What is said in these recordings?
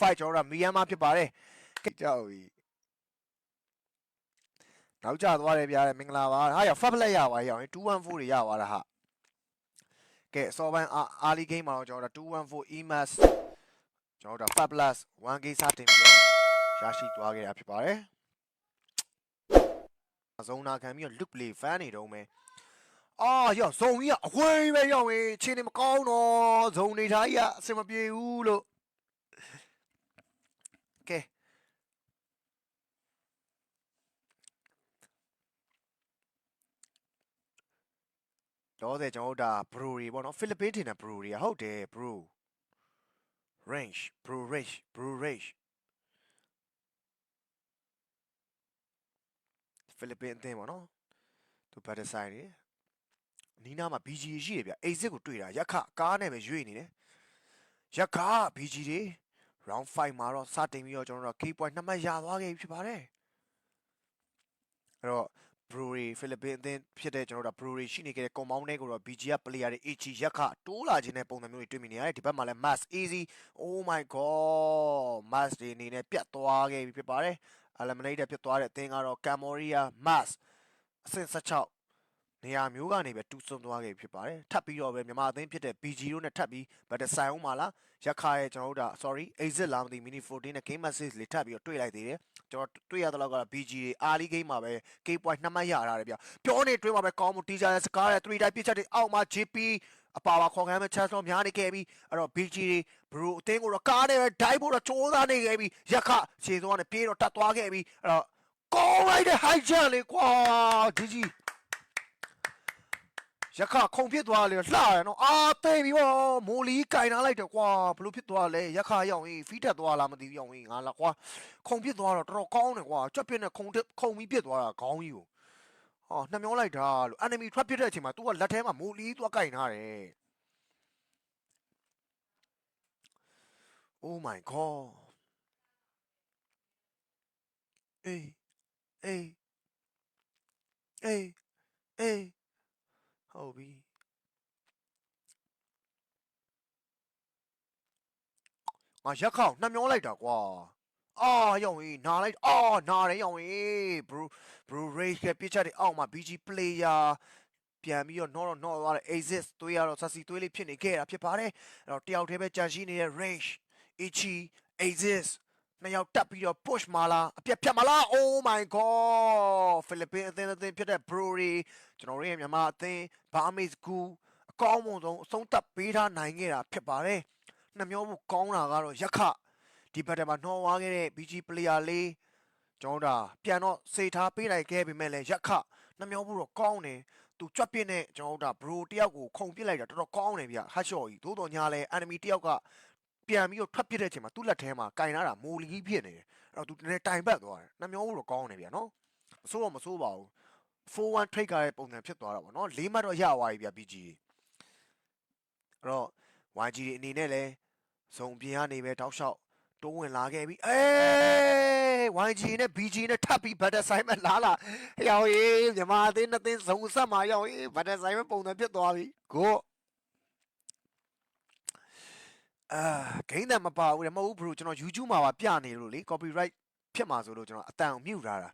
5ကျွန်တော်တို့ကမီယန်မာဖြစ်ပါတယ်ကြောက်ပြီနောက်ကျသွားတယ်ဗျာမင်္ဂလာပါဟာရဖတ်ပလက်ရပါရအောင်214တွေရသွားတာဟာကဲစောပိုင်းအာလီဂိမ်းမှာတော့ကျွန်တော်တို့214 EMAS ကျွန်တော်တို့ Fab Plus 1K စတင်ပြီးတော့ရရှိသွားခဲ့တာဖြစ်ပါတယ်အစုံနာခံပြီးတော့ look play fan နေတော့မယ်အာရောဇုံကြီးကအဝေးပဲရောက်ရင်ခြေနေမကောင်းတော့ဇုံနေသားကြီးကအဆင်မပြေဘူးလို့ကဲ တော့တဲ့ကျွန်တော်တို့ဒါ brewery ပေါ့နော်ဖိလစ်ပင်းထင်တဲ့ brewery อ่ะဟုတ်တယ် brew range brew range brew range ဖိလစ်ပင်းအသင်းပေါ့နော်သူဘတ်တဆိုင်နေနီးနားမှာ BG ရှိတယ်ဗျအိတ်စစ်ကိုတွေ့တာရက်ခကားနဲ့ပဲရွေ့နေတယ်ရက်ခ BG တွေ round 5မှာတော့စတင်ပြီးတော့ကျွန်တော်တို့ key point နှစ်မှတ်ရသွားခဲ့ပြီဖြစ်ပါတယ်အဲ့တော့ brewery ဖိလစ်ပင်းအသင်းဖြစ်တဲ့ကျွန်တော်တို့ brewery ရှိနေခဲ့တဲ့ compound တွေကိုတော့ BG က player တွေ HG ရက်ခတိုးလာခြင်းတဲ့ပုံစံမျိုးတွေတွေ့မိနေရတယ်ဒီဘက်မှာလည်း mass easy oh my god mass တွေအနေနဲ့ပြတ်သွားခဲ့ပြီဖြစ်ပါတယ် eliminated ဖြစ်သွားတဲ့အသင်းကတော့ Cambodia mass အဆင့်16နေရာမျိုးကနေပဲတူးဆွန်သွားခဲ့ပြီဖြစ်ပါတယ်ထပ်ပြီးတော့ပဲမြန်မာအသင်းဖြစ်တဲ့ BG တို့နဲ့ထပ်ပြီးဗတ်တဆိုင်အောင်ပါလား ရက်ခါရဲ့ကျွန်တော်တို့ဒါ sorry exit လာမသိ mini 14နဲ့ game message လေးထပ်ပြီးတော့တွေ့လိုက်သေးတယ်ကျွန်တော်တွေ့ရတဲ့လောက်ကတော့ BG တွေ early game မှာပဲ K point နှစ်မှတ်ရထားတယ်ဗျပြောနေတွေ့မှာပဲကောင်းမှုတီးကြတဲ့စကားရဲ့3 die ပြစ်ချက်တွေအောက်မှာ GP အပါပါခေါ်ခံမဲ့ chance တော့များနေခဲ့ပြီအဲ့တော့ BG တွေ bro အသင်းကိုတော့ကားနဲ့ပဲ die ဖို့တော့စူးစမ်းနေခဲ့ပြီရက်ခခြေစုံကနေပြေးတော့တတ်သွားခဲ့ပြီအဲ့တော့ကောင်းလိုက်တဲ့ high jump လေးကွာ GG ရခခုံဖြစ်သွားလေလှရနော်အာသိပြီဗောမိုလီကင်ထားလိုက်တယ်ကွာဘလို့ဖြစ်သွားလဲရခရောက်ရင်ဖီးတက်သွားလားမသိဘူးရောက်ရင်ငါလာကွာခုံဖြစ်သွားတော့တော်တော်ကောင်းတယ်ကွာကြွက်ပြစ်နဲ့ခုံတက်ခုံပြီးပြစ်သွားတာခေါင်းကြီးကိုဟောနှမျောလိုက်တာလို့ enemy ထွက်ပြစ်တဲ့အချိန်မှာ तू ကလက်ထဲမှာမိုလီသွားကင်ထားတယ် Oh my god အေးအေးအေးအေး ဟုတ်ပြီငါရက်ခေါက်နှမျောလိုက်တာကွာအာရောင်ကြီးနားလိုက်အာနားတယ်ရောင်ကြီး bro bro rage ကပြစ်ချက်တွေအောက်မှာ BG player ပြန်ပြီးတော့ not not သွားတဲ့ exit သွေးရတော့ sassy သွေးလေးဖြစ်နေခဲ့တာဖြစ်ပါတယ်အဲ့တော့တယောက်တည်းပဲကြာရှိနေတဲ့ range ichi exit နှစ်ယောက်တက်ပြီးတော့ push မာလာအပြတ်ဖြတ်မာလာ oh my god ဖိလစ်ပင်းအသင်းအသင်းဖြစ်တဲ့ brewery ကျွန်တော်တို့ရဲ့မြန်မာအသင်း Burmese Goo အကောင်းဆုံးအဆုံးသတ်ပေးထားနိုင်ခဲ့တာဖြစ်ပါတယ်နှမျောမှုကောင်းတာကတော့ရက်ခဒီဘက်ထဲမှာနှော်ဝါခဲ့တဲ့ BG player လေးကျွန်တော်တို့ပြန်တော့စေထားပေးလိုက်ခဲ့ပေမဲ့လည်းရက်ခနှမျောမှုတော့ကောင်းတယ်သူကြွက်ပြစ်နဲ့ကျွန်တော်တို့ဘရိုတယောက်ကိုခုံပစ်လိုက်တာတော်တော်ကောင်းတယ်ဗျဟတ်ရှော့ကြီးသို့တော်ညာလဲ enemy တယောက်က ပြန်ပြီးတော့ထွက်ပစ်တဲ့အချိန်မှာသူ့လက်ထဲမှာကင်လာတာမိုလီကြီးဖြစ်နေတယ်အဲ့တော့သူနည်းနည်းတိုင်ပတ်သွားတယ်နှမျောမှုတော့ကောင်းတယ်ဗျနော်မစိုးတော့မစိုးပါဘူး4-1 trade ကရဲ့ပုံစံဖြစ်သွားတာပေါ့နော်လေးမှတ်တော့ရသွားပြီဗျ BG အဲ့တော့ YG တွေအနေနဲ့လည်းဇုံပြင်ကနေပဲတောက်လျှောက်တိုးဝင်လာခဲ့ပြီအေး YG နဲ့ BG နဲ့ထပ်ပြီး battle assignment လာလာရောက်ရေးမြန်မာအသင်းနှစ်သင်းဇုံဆက်မှာရောက်ရေး battle assignment ပုံစံဖြစ်သွားပြီကို အာဂိမ်းတယ်မပါဘူးလေမဟုတ်ဘူး bro ကျွန်တော် YouTube မှာပါပြနေလို့လေ copyright ဖြစ်မှာဆိုလို့ကျွန်တော်အတန်မြူထားတာ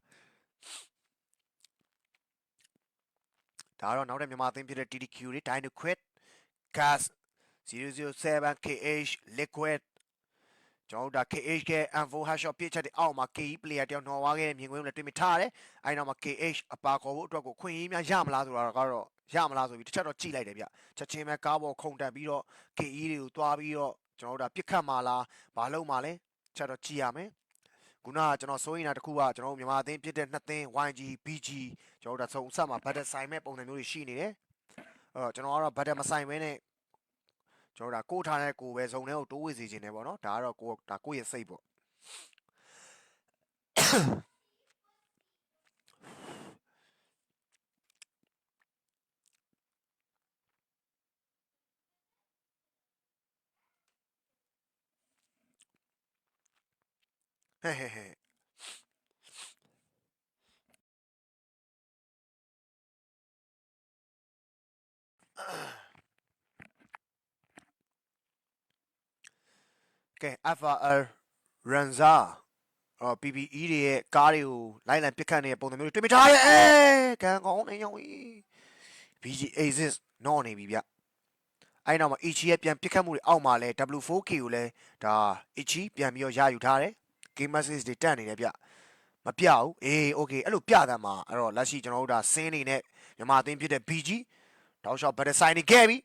ဒါကတော့နောက်တဲ့မြန်မာအသင်းဖြစ်တဲ့ TDQ တွေ Dino Quid Gas 007 KH Liquid ကျွန်တော်တို့ဒါ KH က M4 Headshot ပြစ်ချက်တွေအောက်မှာ KE player တယောက်နော်ဝါခဲ့တဲ့မြင်ကွင်းကိုလည်းတွေ့မြင်ထားရတယ်။အဲဒီနောက်မှာ KH အပါခေါ်ဖို့အတွက်ကိုခွင့်ရင်းများရမလားဆိုတာကတော့ရမလားဆိုပြီးတစ်ချက်တော့ကြည့်လိုက်တယ်ဗျ။ချက်ချင်းပဲကားပေါ်ခုန်တက်ပြီးတော့ KE တွေကိုတွားပြီးတော့ ကျွန်တော်တို့ဒါပြစ်ခတ်မှာလားဘာလုပ်မှာလဲချက်တော့ကြည့်ရမယ်။ခုနကကျွန်တော်စိုးရင်တာတစ်ခုကကျွန်တော်တို့မြန်မာအသင်းပြစ်တဲ့နှစ်သင်း YG BG ကျွန်တော်တို့ဒါစုံဆက်မှာ battle ဆိုင်မဲ့ပုံစံမျိုးတွေရှိနေတယ်။အဲ့တော့ကျွန်တော်ကတော့ battle မဆိုင်ဘဲနဲ့ကျွန်တော်ဒါကိုထားတဲ့ကိုပဲဇုံထဲကိုတိုးဝေစီခြင်းတယ်ပေါ့နော်ဒါကတော့ကိုဒါကိုရဲ့စိတ်ပေါ့ ဟဲ့ဟဲ့ဟဲ့ကဲ FR Ranza အော် PPE တွေရဲ့ကားတွေကိုလိုက်လံပစ်ခတ်နေတဲ့ပုံစံမျိုးတွေတွေ့မိထားရဲ့အဲကန်ကောင်းနေရောင်ကြီး BG Asis နော်နေပြီဗျအဲ့နောက်မှာ Ichi ရဲ့ပြန်ပစ်ခတ်မှုတွေအောက်မှာလဲ W4K ကိုလဲဒါ Ichi ပြန်ပြီးတော့ရယူထားတယ် Game Message တွေတက်နေတယ်ဗျမပြဘူးအေး okay အဲ့လိုပြတတ်မှာအဲ့တော့လက်ရှိကျွန်တော်တို့ဒါစင်းနေနဲ့မြန်မာအသင်းဖြစ်တဲ့ BG တောက်လျှောက် better sign နေခဲ့ပြီ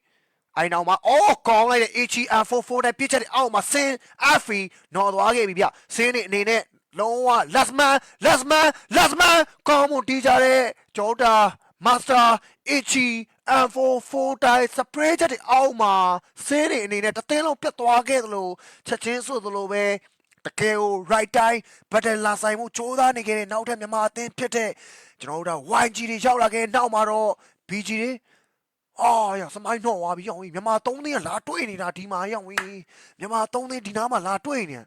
အဲ့နောက်မှာအော်ကောင်းလိုက်တဲ့ HER44 နဲ့ပြစ်ချက်တဲ့အောက်မှာစင်း Afi နော်သွားခဲ့ပြီဗျစင်းနေအနေနဲ့လုံးဝ last man last man last man ကောင်းမှုတီးကြတဲ့ဂျောတာ master HE M44 တိုင်း spray ချက်တဲ့အောက်မှာစင်းနေအနေနဲ့တသင်းလုံးပြတ်သွားခဲ့သလိုချက်ချင်းဆိုသလိုပဲ တကယ်ကို right time battle လာဆိုင်မှုစ조사နေခဲ့တဲ့နောက်ထပ်မြန်မာအသင်းဖြစ်တဲ့ကျွန်တော်တို့က YG တွေရောက်လာခဲ့နောက်မှာတော့ BG တွေအာရစမိုင်းတော့သွားပြီရောင်ကြီးမြန်မာ၃သိန်းကလာတွေ့နေတာဒီမှာရောင်ကြီးမြန်မာ၃သိန်းဒီနားမှာလာတွေ့နေ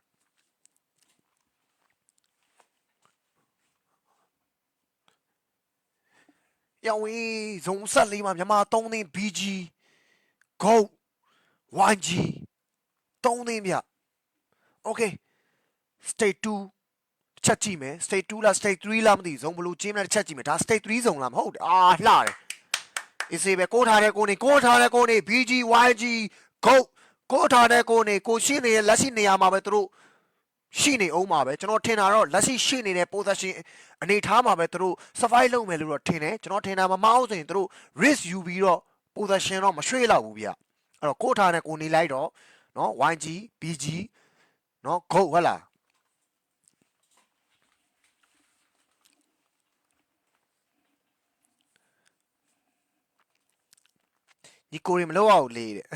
ရောင်ကြီးဇုံဆက်လေးမှာမြန်မာ၃သိန်း BG GO YG ၃သိန်းဗျ Okay state 2ချက်ကြည့်မယ် state 2လား state 3လားမသိဘူးဇုံဘလို့ကျင်းမလဲတစ်ချက်ကြည့်မယ်ဒါ state 3ဇုံလားမဟုတ်ဘူးအာလှတယ်အေးစေးပဲကိုထားတဲ့ကိုနေကိုထားတဲ့ကိုနေ BG YG GO ကိုထားတဲ့ကိုနေကိုရှိနေတဲ့လက်ရှိနေရာမှာပဲသူတို့ရှိနေအောင်ပါပဲကျွန်တော်ထင်တာတော့လက်ရှိရှိနေတဲ့ possession အနေထားမှာပဲသူတို့ survive လုပ်မယ်လို့တော့ထင်တယ်ကျွန်တော်ထင်တာမမဟုတ်ဆိုရင်သူတို့ risk ယူပြီးတော့ possession တော့မရွှေ့လောက်ဘူးဗျအဲ့တော့ကိုထားတဲ့ကိုနေလိုက်တော့နော် YG BG နော် GO ဟုတ်လား ညီကိုရီမလောက်အောင်လေးတဲ့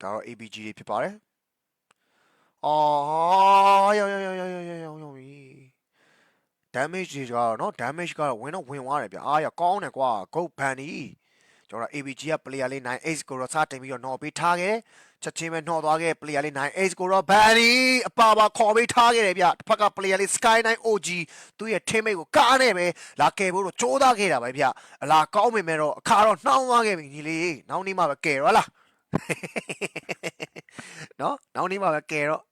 ဒါတော့ ABG တွေဖြစ်ပါတယ်အော်ရောက်ရောက်ရောက်ရောက်ရောက်ရောက်ရောက်ပြီ damage တွေကတော့နော် damage ကတော့ဝင်တော့ဝင်သွားတယ်ဗျအားရကောင်းတယ်ကွာ gold ban ကြီး ကျွန်တော် ABG က player လေး9ကိုတော့စတင်ပြီးတော့နော်ပေးထားခဲ့ချက်ချင်းပဲနှော်သွားခဲ့ player လေး9ကိုတော့ ban နီအပါပါခေါ်ပေးထားခဲ့တယ်ဗျတစ်ဖက်က player လေး sky 9 OG သူ့ရဲ့ teammate ကိုကားနဲ့ပဲလာကယ်ဖို့တော့ကြိုးစားခဲ့တာပဲဗျအလားကောင်းပေမဲ့တော့အခါတော့နှောင်းသွားခဲ့ပြီညီလေးနောက်နေ့မှပဲကယ်ရောလားနော်နောက်နေ့မှပဲကယ်တော့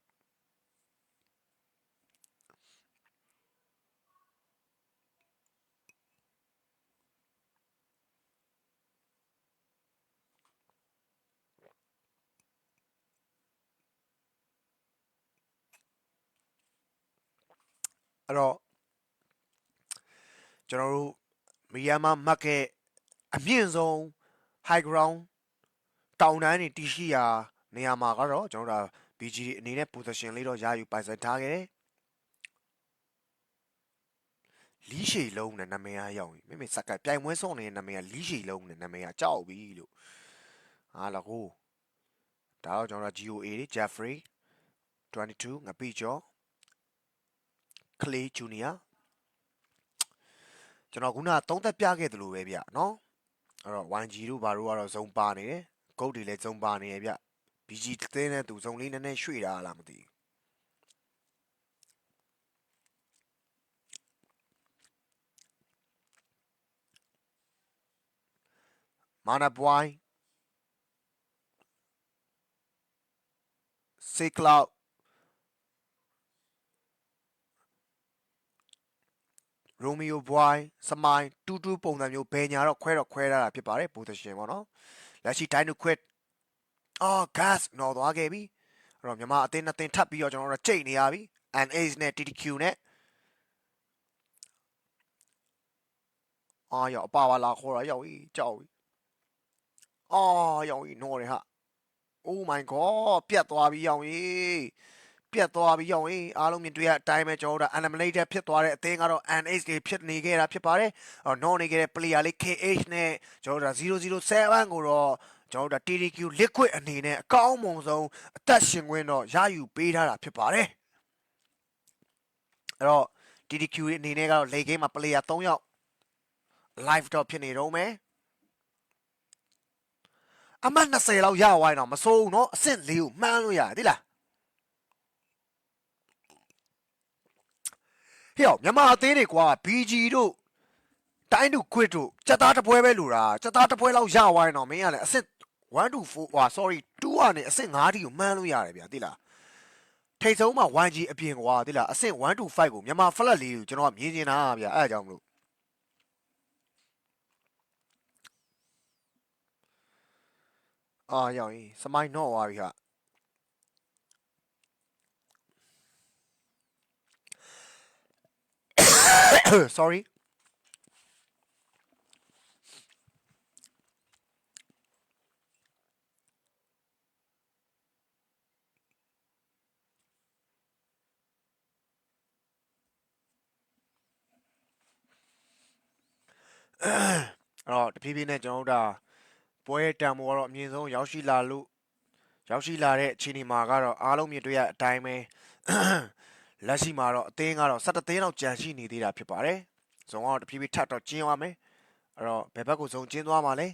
အဲ့တော့ကျွန်တော်တို့မီယာမာမတ်ရဲ့အမြင့်ဆုံး high ground တောင်တန်းနေတည်ရှိရာနေရာမှာကတော့ကျွန်တော်တို့ BG အနေနဲ့ position လေးတော့ရယူပိုင်ဆိုင်ထားခဲ့တယ်လီးရှည်လုံးနဲ့နာမည်အရောက်ပြီမိမိစက်ကပြိုင်ပွဲဆုံးနေတဲ့နာမည်ကလီးရှည်လုံးနဲ့နာမည်ကကြောက်ပြီလို့ဟာလကိုဒါတော့ကျွန်တော်တို့ GOA တွေ Jeffrey 22ငပိကျော် ကလေးဂျူနီယာကျွန်တော်ခုနသုံးသက်ပြခဲ့သလိုပဲဗျနော်အဲ့တော့ YG တို့ဘာတို့ကတော့ဇုံပါနေတယ်ဂုတ်တွေလည်းဇုံပါနေရဗျ BG တင်းနဲ့သူဇုံလေးနည်းနည်းရွှေ့တာလားမသိဘူးမာနပွိုင်းစေကလောက် ရိုမီယိုဘွိုင်းစမိုင်းတူတူပုံစံမျိုးဘယ်ညာတော့ခွဲတော့ခွဲရတာဖြစ်ပါတယ် position ပေါ့နော်လက်ရှိ time to quit အော် gas နော်သွားခဲ့ပြီအဲ့တော့မြန်မာအသင်းနှစ်သင်းထပ်ပြီးတော့ကျွန်တော်တို့ချိန်နေရပြီ and ace နဲ့ TTQ နဲ့အာရောအပါပါလာခေါ်တာရောက်ပြီကြောက်ပြီအာရောက်ပြီနော်ရဟာ Oh my god ပြတ်သွားပြီရောက်ပြီ ပြတ်သွားပြီးရောက်ရင်အားလုံးမြင်တွေ့ရအတိုင်းပဲကျွန်တော်တို့ eliminated ဖြစ်သွားတဲ့အသင်းကတော့ NH တွေဖြစ်နေခဲ့တာဖြစ်ပါတယ်။အော် non နေခဲ့တဲ့ player လေး KH နဲ့ကျွန်တော်တို့007ကိုတော့ကျွန်တော်တို့ TDQ liquid အနေနဲ့အကောင်းမွန်ဆုံးအသက်ရှင်ခွင့်တော့ရယူပေးထားတာဖြစ်ပါတယ်။အဲ့တော့ TDQ အနေနဲ့ကတော့ late game မှာ player 3ယောက် live တော့ဖြစ်နေတော့မယ်။အမှတ်20လောက်ရသွားရင်တော့မစိုးဘူးเนาะအဆင့်၄ကိုမှန်းလို့ရတယ်သိလား ဟေ့မြန်မာအသေးတွေကွာ BG တို့တိုင်းတူခွစ်တို့စက်သားတစ်ပွဲပဲလိုတာစက်သားတစ်ပွဲလောက်ရဝိုင်းတော့မင်းကလည်းအဆင့်1 to 4ဟာ sorry 2ကနေအဆင့်5တီကိုမှန်းလို့ရတယ်ဗျာသိလားထိတ်ဆုံးမှာ 1G အပြင်ကွာသိလားအဆင့်1 to 5ကိုမြန်မာ flat လေးကိုကျွန်တော်ကမြင်နေတာဗျာအဲ့အကြောင်းမလို့အာရောက်ရင်စမိုင်းတော့သွားပြီဟာ sorry အဲ့တော့တဖြည်းဖြည်းနဲ့ကျွန်တော်တို့ဒါပွဲတံမိုးကတော့အမြင့်ဆုံးရောက်ရှိလာလို့ရောက်ရှိလာတဲ့အခြေအနေမှာကတော့အားလုံးမြင်တွေ့ရအတိုင်းပဲ လက်ရှိမှာတော့အသင်းကတော့17သင်းလောက်ကြံရှိနေသေးတာဖြစ်ပါတယ်။ဇုံကတော့တဖြည်းဖြည်းထပ်တော့ကျင်းသွားမယ်။အဲ့တော့ဘယ်ဘက်ကိုဇုံကျင်းသွားမှာလဲ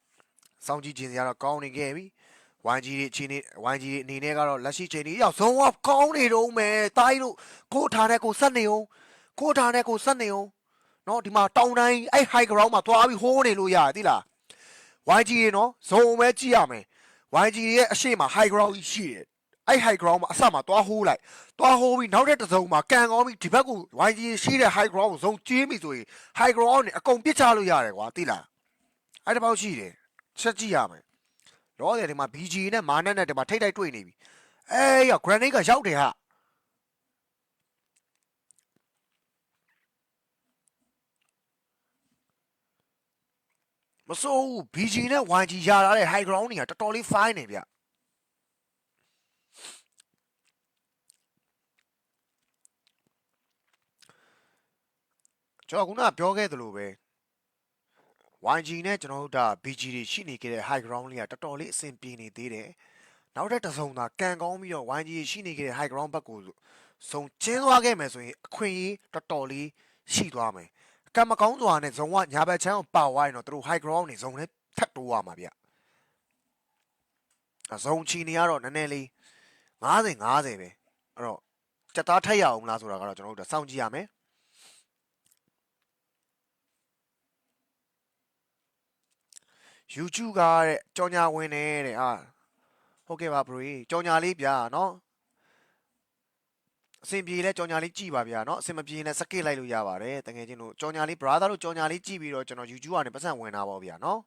။စောင့်ကြည့်ခြင်းစရာတော့ကောင်းနေခဲ့ပြီ။ YG တွေအခြေအနေ YG တွေအနေနဲ့ကတော့လက်ရှိချိန်นี้ရောက်ဇုံကကောင်းနေတော့မယ်။တိုင်းလို့ကိုထားတဲ့ကိုဆက်နေအောင်ကိုထားတဲ့ကိုဆက်နေအောင်နော်ဒီမှာတောင်တိုင်းအဲ့ high ground မှာသွားပြီးဟိုးနေလို့ရတယ်သိလား YG ရေနော်ဇုံပဲကြည့်ရမယ် YG ရဲ့အရှိမ high ground ကြီးရှိတယ် အဲ့ high ground မှာအစမှာသွားဟိုးလိုက်သွားဟိုးပြီးနောက်တဲ့တစ်စုံမှာကန်ကောင်းပြီးဒီဘက်ကို YG ရှိတဲ့ high ground ကိုဇုံကျင်းပြီဆိုရင် high ground နဲ့အကုန်ပစ်ချလို့ရတယ်ကွာသိလားအဲ့တစ်ပေါက်ရှိတယ်ချက်ကြည့်ရမယ်လောတယ်ဒီမှာ BG နဲ့မာနက်နဲ့ဒီမှာထိတ်တိုက်တွေ့နေပြီအေးရ granite ကရောက်တယ်ဟာမစိုးဘူး BG နဲ့ YG ရလာတဲ့ high ground တွေကတော်တော်လေး fine နေဗျ ကျွန်တော်ခုနကပြောခဲ့သလိုပဲ YG နဲ့ကျွန်တော်တို့ဒါ BG တွေရှိနေခဲ့တဲ့ high ground လေးကတော်တော်လေးအဆင်ပြေနေသေးတယ်နောက်တဲ့တစ်စုံသာကန်ကောင်းပြီးတော့ YG ရှိနေခဲ့တဲ့ high ground ဘက်ကိုစုံကျင်းသွားခဲ့မယ်ဆိုရင်အခွင့်အရေးတော်တော်လေးရှိသွားမယ်ကံမကောင်းစွာနဲ့ဇုံကညာဘက်ချမ်းကိုပါဝိုင်းတော့သူတို့ high ground နေဇုံနဲ့ထပ်တိုးရမှာဗျအဇုံချီနေရတော့နည်းနည်းလေး90 50ပဲအဲ့တော့စက်သားထက်ရအောင်မလားဆိုတာကတော့ကျွန်တော်တို့စောင့်ကြည့်ရမယ် YouTube ကတဲ့ကြောင်ညာဝင်နေတဲ့ဟာဟုတ်ကဲ့ပါ bro ကြောင်ညာလေးဗျာနော်အဆင်ပြေလဲကြောင်ညာလေးကြည့်ပါဗျာနော်အဆင်မပြေလဲစကစ်လိုက်လို့ရပါတယ်တကယ်ချင်းတို့ကြောင်ညာလေး brother တို့ကြောင်ညာလေးကြည့်ပြီးတော့ကျွန်တော် YouTube ကနေပတ်စံဝင်တာပေါ့ဗျာနော်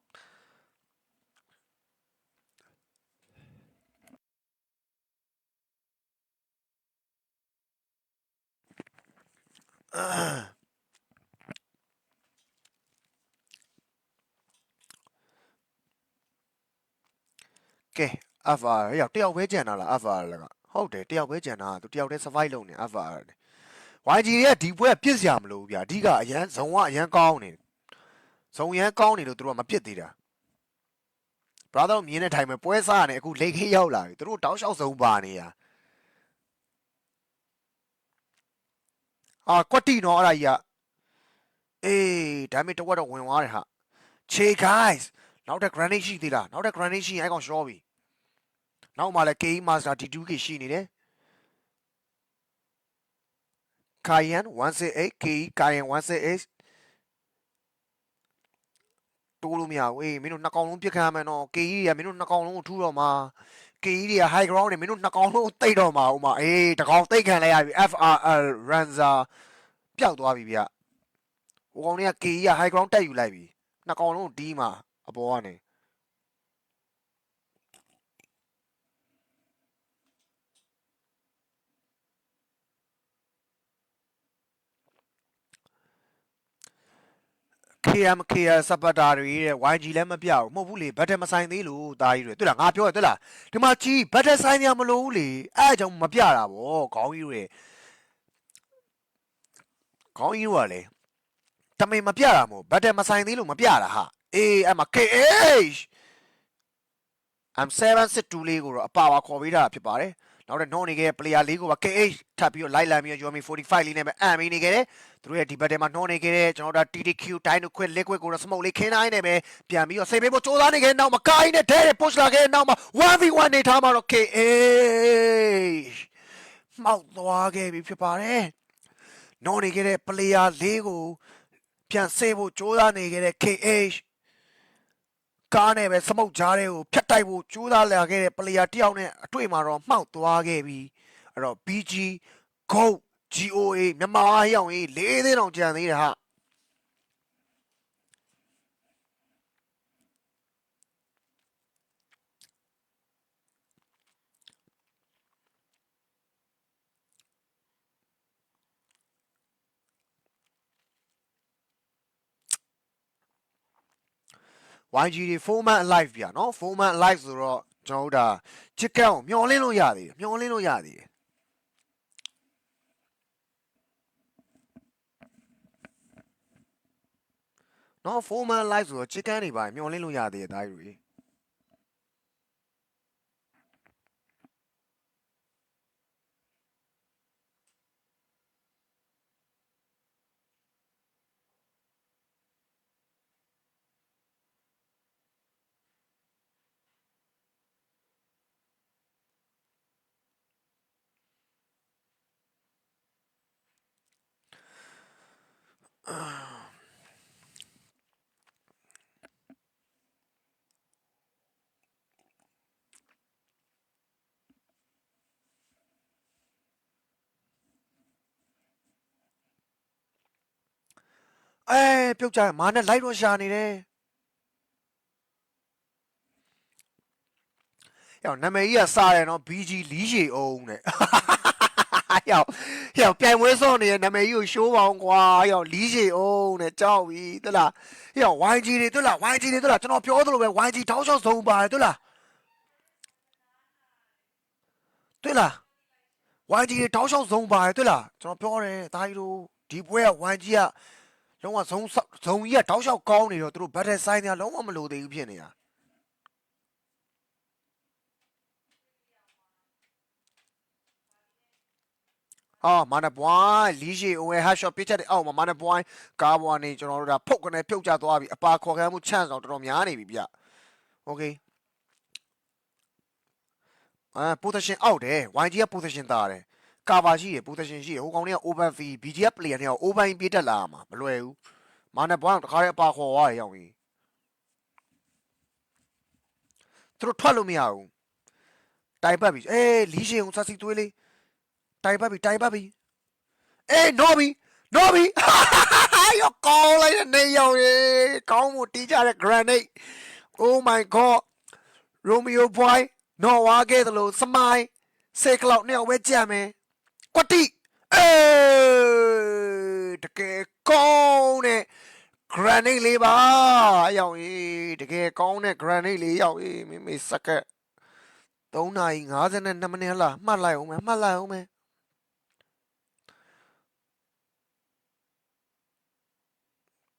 ကဲ FR ရောက်တယောက်ပဲကြံတာလား FR လည်းကဟုတ်တယ်တယောက်ပဲကြံတာသူတယောက်တည်း survive လုပ်နေ FR နဲ့ YG တွေကဒီပွဲကပြစ်စရာမလိုဘူးဗျာအဓိကအရန်ဇုံကအရန်ကောင်းနေဇုံရန်ကောင်းနေလို့သူတို့ကမပြစ်သေးတာ brother တို့မြင်တဲ့ထိုင်မှာပွဲစားနေအခုလိတ်ခေးရောက်လာပြီသူတို့တောက်လျှောက်ဇုံပါနေတာအာကွက်တီနော်အဲ့ဒါကြီးကအေးဒါပေမဲ့တဝက်တော့ဝင်သွားတယ်ဟာ che guys နောက်ထပ် granite ရှိသေးလားနောက်ထပ် granite ရှိရင်အဲ့ကောင်ရှော့ပြီ နောက်မှလည်း KE master D2K ရှိနေတယ် Cayenne 168 KE Cayenne 168တိုးလို့မရဘူးအေးမင်းတို့နှစ်ကောင်လုံးပြစ်ခံရမယ်နော် KE တွေကမင်းတို့နှစ်ကောင်လုံးကိုထူးတော့မှာ KE တွေက high ground တွေမင်းတို့နှစ်ကောင်လုံးကိုတိတ်တော့မှာဥမာအေးတကောင်တိတ်ခံလိုက်ရပြီ FRL Ranza ပျောက်သွားပြီဗျဟိုကောင်တွေက KE က high ground တက်ယူလိုက်ပြီနှစ်ကောင်လုံးကိုဒီးမှာအပေါ်ကနေ။ KM KL စပတ်တာတွေတဲ့ YG လည်းမပြောက်ဘူးမဟုတ်ဘူးလေဘတ်တယ်မဆိုင်သေးလို့တာကြီးတွေတွေ့လားငါပြောရတွေ့လားဒီမှာကြီးဘတ်တယ်ဆိုင်ရမလို့ဘူးလေအဲ့အကြောင့်မပြတာဗောခေါင်းကြီးတွေခေါင်းကြီးတွေကလေတမင်မပြတာမို့ဘတ်တယ်မဆိုင်သေးလို့မပြတာဟာအေးအဲ့မှာ KH M7 စစ်2လေးကိုတော့အပါဝါခေါ်ပေးတာဖြစ်ပါတယ် နောက်တဲ့နှောနေခဲ့တဲ့ player လေးကိုပါ KH ထပ်ပြီးတော့လိုက်လံပြီးတော့ UMI 45လေးနဲ့ပဲအမ်မီနေခဲ့တယ်သူတို့ရဲ့ဒီဘက်ထဲမှာနှောနေခဲ့တဲ့ကျွန်တော်တို့ TTQ တိုင်းတို့ခွစ် liquid ကိုတော့ smoke လေးခင်းတိုင်းနဲ့ပဲပြန်ပြီးတော့စိတ်ပေးဖို့စူးစမ်းနေခဲ့တဲ့နောက်မှာကိုင်းနဲ့ဒဲတဲ့ push လာခဲ့တဲ့နောက်မှာ 1v1 နေထားမှာတော့ KH မှောက်သွားခဲ့ပြီဖြစ်ပါတယ်နှောနေခဲ့တဲ့ player လေးကိုပြန်ဆေးဖို့ကြိုးစားနေခဲ့တဲ့ KH ကားနဲ့ပဲစမုတ်ကြားတွေကိုဖြတ်တိုက်ဖို့ကြိုးစားလာခဲ့တဲ့ပလေယာတယောက်နဲ့အတွေ့မှာတော့မှောက်သွားခဲ့ပြီအဲ့တော့ BG GO GOA မြန်မာအရောင်ကြီး၄သိန်းတောင်ကြံသေးတယ်ဟာ YG တွေ format alive ပြနော် format alive ဆိုတော့ကျွန်တော်တို့ဒါချစ်ကန်းကိုမျောလင်းလို့ရသေးတယ်မျောလင်းလို့ရသေးတယ်နော် format alive ဆိုတော့ချစ်ကန်းတွေပါမျောလင်းလို့ရသေးတယ်ဒါကြီးတွေ အဲပြုတ်ကြမာနဲ့လိုက်တော့ရှာနေတယ်ယောနာမည်ကြီးကစားတယ်နော် BG လီးရှည်အောင်တဲ့ ယောယောပြိုင်ပွဲစောနေတဲ့နာမည်ကြီးကိုရှိုးပါအောင်ကွာယောလီးရှည်အောင်တဲ့ကြောက်ပြီသလားယော YG တွေသလား YG တွေသလားကျွန်တော်ပြောသလိုပဲ YG တောင်းလျှောက်ဆုံးပါတယ်သလားတွေ့လား YG တွေတောင်းလျှောက်ဆုံးပါတယ်တွေ့လားကျွန်တော်ပြောတယ်ဒါကြီးတို့ဒီပွဲက YG ကလုံးဝဇုံဇုံကြီးကတောက်လျှောက်ကောင်းနေတော့သူတို့ battle sign တွေကလုံးဝမလိုသေးဘူးဖြစ်နေတာ အော်မာနပွိုင်းလီရှီအိုဝဲဟာရှော့ပြစ်ချက်တဲ့အောက်မှာမာနပွိုင်းကားပေါ်ကနေကျွန်တော်တို့ဒါဖုတ်ကနေပြုတ်ကျသွားပြီအပါခေါ်ခံမှု chance တော့တော်တော်များနေပြီဗျ။ Okay အာ position အောက်တယ် YG က position တာတယ်ကာဗာရှိရယ် position ရှိရယ်ဟိုကောင်တွေက open V BG က player တွေက open ပြေးတက်လာမှာမလွယ်ဘူးမာနပွိုင်းတခါတည်းအပါခေါ်သွားရရောက်ပြီသူတို့ထွက်လို့မရဘူးတိုင်ပတ်ပြီအေးလီရှီအောင်စသီသွေးလေး တိုင်ပတ်ပြီတိုင်ပတ်ပြီအေးနော်ပြီနော်ပြီရောကောင်းလိုက်တဲ့နေရောက်ရေကောင်းမှုတီးကြတဲ့ granite oh my god romeo boy နော်ဝါခဲ့တယ်လို့စမိုင်းစေကလောက်နှစ်ယောက်ပဲကြံမယ်ကွတိအေးတကယ်ကောင်းတဲ့ granite လေးပါအရောက်ရေးတကယ်ကောင်းတဲ့ granite လေးရောက်ရေးမိမိစကက်3နာရီ52မိနစ်လားမှတ်လိုက်အောင်မယ်မှတ်လိုက်အောင်မယ်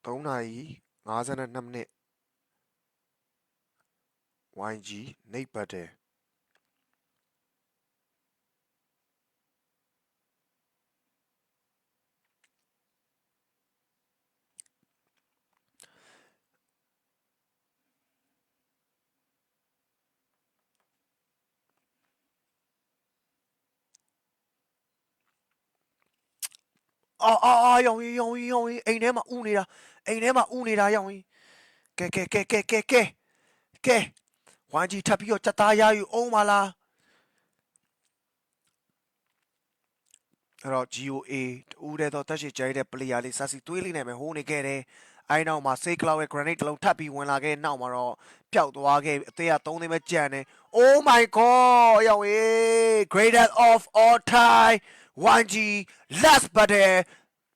3နာရီ52မိနစ် YG နေပတ်တယ် အာအာအာရောင်ကြီးရောင်ကြီးရောင်ကြီးအိမ်ထဲမှာဥနေတာအိမ်ထဲမှာဥနေတာရောင်ကြီးကဲကဲကဲကဲကဲကဲကဲ YG ထပ်ပြီးတော့စက်သားရယူအောင်ပါလားအဲ့တော့ GOA တူတဲ့တော့တက်ရှိကြိုက်တဲ့ player လေးစာစီသွေးလေးနဲ့ပဲဟိုးနေခဲ့တယ်အဲနောက်မှာ Say Cloud ရဲ့ grenade တစ်လုံးထပ်ပြီးဝင်လာခဲ့နောက်မှာတော့ပျောက်သွားခဲ့အသေးက3သိန်းပဲကြံတယ် Oh my god အရောက်ရေး greatest of all time 1G last battle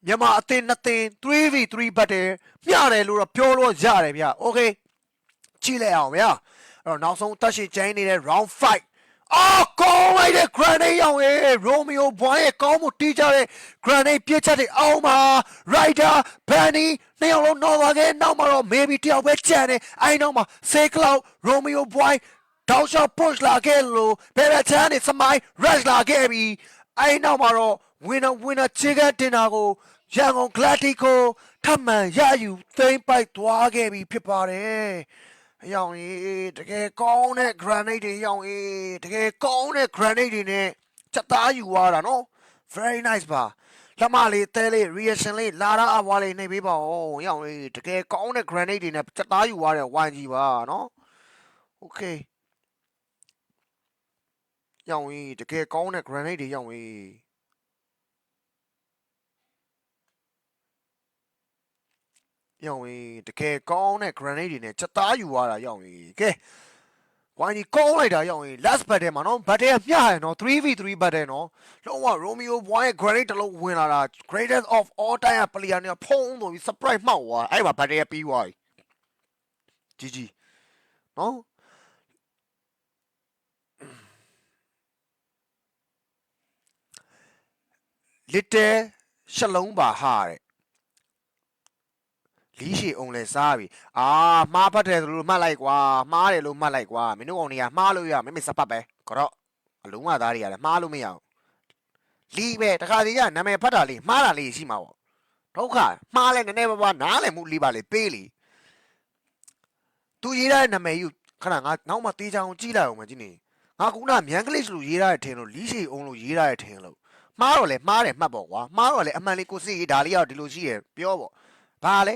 မြန်မာအသင်းနှစ်သင်း 3v3 battle မျှတယ်လို့တော့ပြောလို့ရတယ်ဗျ Okay ကြည့်လိုက်အောင်ဗျာအဲ့တော့နောက်ဆုံးတက်ရှိကျင်းနေတဲ့ round 5အော်ကောင်းလိုက်တဲ့ grenade ရောင်ရေ Romeo ဘွိုင်းရဲ့ကောင်းမှုတီးကြတဲ့ grenade ပြစ်ချက်တွေအောင်းမှာ Rider Benny နှစ်ယောက်လုံးနော်သွားခဲ့နောက်မှာတော့ maybe တယောက်ပဲကြံတယ်အဲနောက်မှာ Say Cloud Romeo ဘွိုင်းတောက်လျှောက် push လာခဲ့လို့ဘယ်ဘက်ချမ်းနေစမိုင်း rush လာခဲ့ပြီ အဲနောက်မှာတော့ winner winner ချေကတင်တာကိုရန်ကုန် Gladico ထပ်မံရယူသိမ့်ပိုက်သွားခဲ့ပြီဖြစ်ပါတယ်အယောင်ကြီးတကယ်ကောင်းတဲ့ granite တွေအယောင်ကြီးတကယ်ကောင်းတဲ့ granite တွေနဲ့ချက်သားယူသွားတာနော် very nice ပါလက်မလေးတဲလေး reaction လေးလာတာအဘွားလေးနှိပ်ပေးပါဦးရောင်လေးတကယ်ကောင်းတဲ့ grenade တွေနဲ့စက်သားယူသွားတဲ့ YG ပါနော် okay ရောင်ကြီးတကယ်ကောင်းတဲ့ grenade တွေရောင်ကြီးရောင်ကြီးတကယ်ကောင်းတဲ့ grenade တွေနဲ့စက်သားယူသွားတာရောင်ကြီးကဲ YG ကောင်းလိုက်တာရောင်ကြီး last battle မှာနော် battle ကမျှရနော် 3v3 battle နော်လုံးဝ Romeo Boy ရဲ့ grenade တစ်လုံးဝင်လာတာ greatest of all time က player နဲ့ဖုံးဆိုပြီး surprise မှောက်သွားအဲ့မှာ battle ကပြီးသွားပြီ GG နော် little ရှလုံးပါဟာတဲ့လီးရှည်အောင်လဲစားပြီအာမှားဖတ်တယ်ဆိုလို့မှတ်လိုက်ကွာမှားတယ်လို့မှတ်လိုက်ကွာမင်းတို့ကောင်တွေကမှားလို့ရမင်းမစပတ်ပဲကြော့အလုံးဝသားတွေကလည်းမှားလို့မရအောင်လီးပဲတခါတည်းကနာမည်ဖတ်တာလေးမှားတာလေးရှိမှာပေါ့ဒုက္ခမှားလဲနည်းနည်းပါးပါးနားလည်မှုလေးပါလေပေးလီသူရေးတဲ့နာမည်ယူခဏငါနောက်မှတေးချောင်းကြည့်လိုက်အောင်မကြည့်နေငါကနာမြန်ကလစ်လို့ရေးရတဲ့ထင်လို့လီးရှည်အောင်လို့ရေးရတဲ့ထင်လို့ မှားတော့လေမှားတယ်မှတ်ပေါ့ကွာမှားတော့လေအမှန်လေးကိုစစ်ရေးဒါလေးရောက်ဒီလိုရှိရပြောပေါ့ဘာလဲ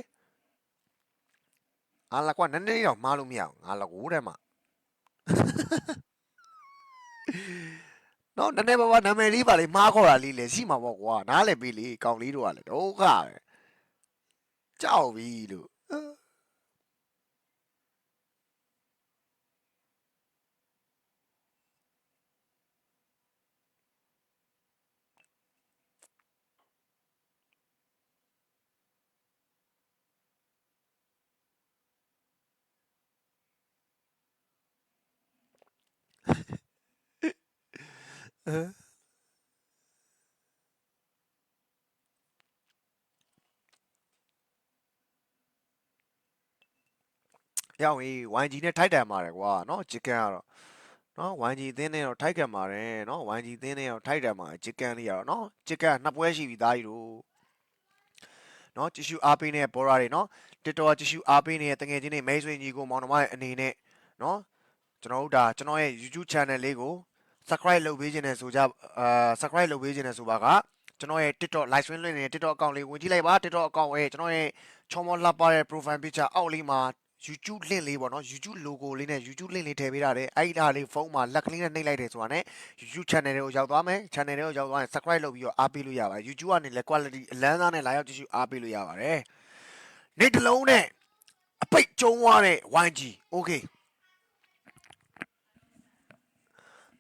အာလာကွာနည်းနည်းတော့မှားလို့မရအောင်ငါလကိုတဲ့မှာနော်နည်းနည်းပါးပါးနာမည်လေးပါလေမှားခေါ်တာလေးလေရှိမှာပေါ့ကွာနားလည်းပြီးလေကောင်းလေးတို့ကလည်းဒုက္ခပဲကြောက်ပြီလို့ ရောက်ပြီ YG နဲ့ထိုက်တန်ပါတယ်ကွာနော်ချစ်ကန်ကတော့နော် YG အသင်းနဲ့တော့ထိုက်ကန်ပါတယ်နော် YG အသင်းနဲ့တော့ထိုက်တန်ပါတယ်ချစ်ကန်လေးရတော့နော်ချစ်ကန်နှစ်ပွဲရှိပြီသားကြီးတို့နော်ကြည့်ရှုအားပေးနေတဲ့ဘောရာတွေနော်တစ်တော်ကြည့်ရှုအားပေးနေတဲ့တငယ်ချင်းတွေမိတ်ဆွေညီကိုမောင်နှမရဲ့အနေနဲ့နော်ကျွန်တော်တို့ဒါကျွန်တော်ရဲ့ YouTube channel လေးကို subscribe လုပ်ပေးခြင်းနဲ့ဆိုကြအာ subscribe လုပ်ပေးခြင်းနဲ့ဆိုပါကကျွန်တော်ရဲ့ TikTok live stream လုပ်နေတဲ့ TikTok account လေးဝင်ကြည့်လိုက်ပါ TikTok account ရဲ့ကျွန်တော်ရဲ့ချောမောလှပတဲ့ profile picture အောက်လေးမှာ YouTube link လေးပေါ့နော် YouTube logo လေးနဲ့ YouTube link လေးထည့်ပေးထားတယ်အဲ့ဒီအားလေးဖုန်းမှာလက်ကလေးနဲ့နှိပ်လိုက်တယ်ဆိုတာနဲ့ YouTube channel တွေကိုရောက်သွားမယ် channel တွေကိုရောက်သွားရင် subscribe လုပ်ပြီးတော့အားပေးလို့ရပါတယ် YouTube ကနေလည်း quality အလန်းသားနဲ့လာရောက်ကြည့်ရှုအားပေးလို့ရပါတယ်နေ့တစ်လုံးနဲ့အပိတ်ကျုံသွားတဲ့ YG okay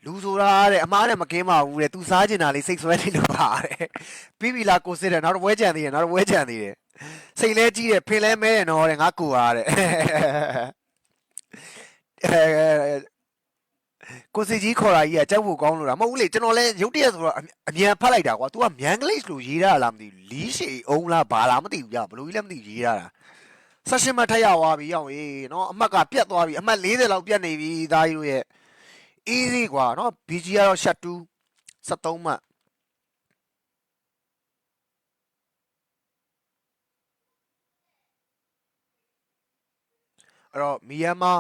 လူဆိုတာတဲ့အမားနဲ့မကင်းပါဘူးတဲ့သူစားကျင်တာလေးစိတ်ဆွဲနေလို့ပါတဲ့ပြီးပြီလားကိုစစ်တယ်နောက်တော့ဝဲကြံသေးတယ်နောက်တော့ဝဲကြံသေးတယ်စိတ်လဲကြီးတယ်ဖင်လဲမဲတယ်နော်တဲ့ငါကိုအားတဲ့အဲကိုစီကြီးခေါ်တာကြီးကကြောက်ဖို့ကောင်းလို့လားမဟုတ်ဘူးလေကျွန်တော်လဲရုတ်တရက်ဆိုတော့အမြန်ဖတ်လိုက်တာကွာ तू ကမြန်ကလေးလို့ရေးရလားမသိဘူးလီးရှည်အောင်လားဘာလားမသိဘူးကြာဘလို့ကြီးလဲမသိဘူးရေးရတာဆက်ရှင်မထက်ရသွားပြီရောက်ရေးနော်အမှတ်ကပြတ်သွားပြီအမှတ်40လောက်ပြတ်နေပြီသားကြီးတို့ရဲ့ easy กว่าเนาะ BG ကတော့ shut 2 73မှတ်အဲ့တော့မီယန်မာ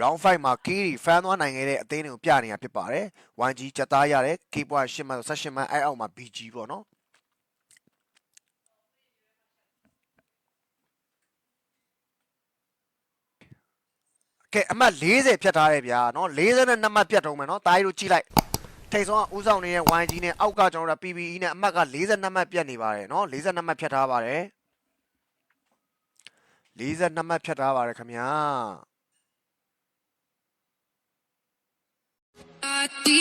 round 5မှာ K တွေ fan သွားနိုင်ခဲ့တဲ့အသင်းတွေကိုပြနေတာဖြစ်ပါတယ် 1G ကြက်သားရတယ် K ပွား8မှတ်18မှတ်အဲ့အောက်မှာ BG ပေါ့နော် ကဲအမှတ်40ဖြတ်ထားတယ်ဗျာနော်42မှတ်ပြတ်တုံးမယ်နော်တားရီတို့ကြည့်လိုက်ထိတ်ဆုံးကဦးဆောင်နေတဲ့ YG နဲ့အောက်ကကျွန်တော်တို့ PPE နဲ့အမှတ်က42မှတ်ပြတ်နေပါတယ်နော်42မှတ်ဖြတ်ထားပါတယ်42မှတ်ဖြတ်ထားပါတယ်ခင်ဗျာအာတီ